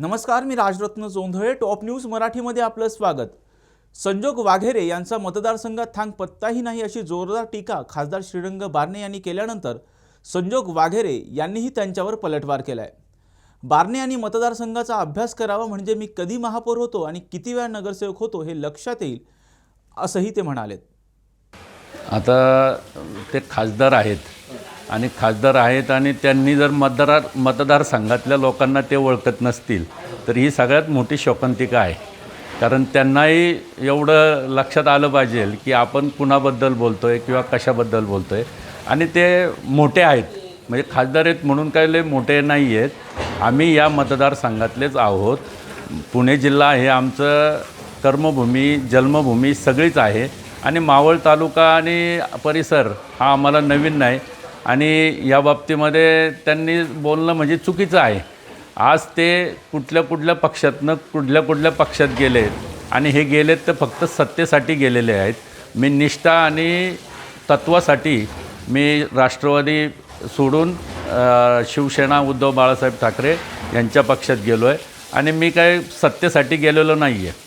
नमस्कार मी Rajratna Jondhale top news मराठीमध्ये आपलं स्वागत. संजोग वाघेरे यांचा मतदारसंघात थांग पत्ताही नाही अशी जोरदार टीका खासदार श्रीरंग बारणे यांनी केल्यानंतर संजोग वाघेरे यांनीही त्यांच्यावर पलटवार केलाय. बारणे यांनी मतदारसंघाचा अभ्यास करावा म्हणजे मी कधी महापौर होतो आणि किती वेळा नगरसेवक होतो हे लक्षात येईल असंही ते म्हणालेत. आता ते खासदार आहेत. आणि खासदार आहेत आणि त्यांनी जर मतदार मतदारसंघातल्या लोकांना ते ओळखत नसतील तर ही सगळ्यात मोठी शोकांतिका आहे. कारण त्यांनाही एवढं लक्षात आलं पाहिजे की आपण कुणाबद्दल बोलतो आहे किंवा कशाबद्दल बोलतो आहे आणि ते मोठे आहेत. म्हणजे खासदार आहेत म्हणून काही लय मोठे नाही आहेत. आम्ही या मतदारसंघातलेच आहोत. पुणे जिल्हा हे आमचं कर्मभूमी जन्मभूमी सगळीच आहे. आणि मावळ तालुका आणि परिसर हा आम्हाला नवीन नाही. आणि या बाबतीमध्ये त्यांनी बोलणं म्हणजे चुकीचं आहे. आज ते कुठल्या कुठल्या पक्षातनं कुठल्या कुठल्या पक्षात गेले आणि हे गेलेत तर फक्त सत्तेसाठी गेलेले आहेत. मी निष्ठा आणि तत्वासाठी मी राष्ट्रवादी सोडून शिवसेना उद्धव बाळासाहेब ठाकरे यांच्या पक्षात गेलो आहे आणि मी काय सत्तेसाठी गेलेलो नाही आहे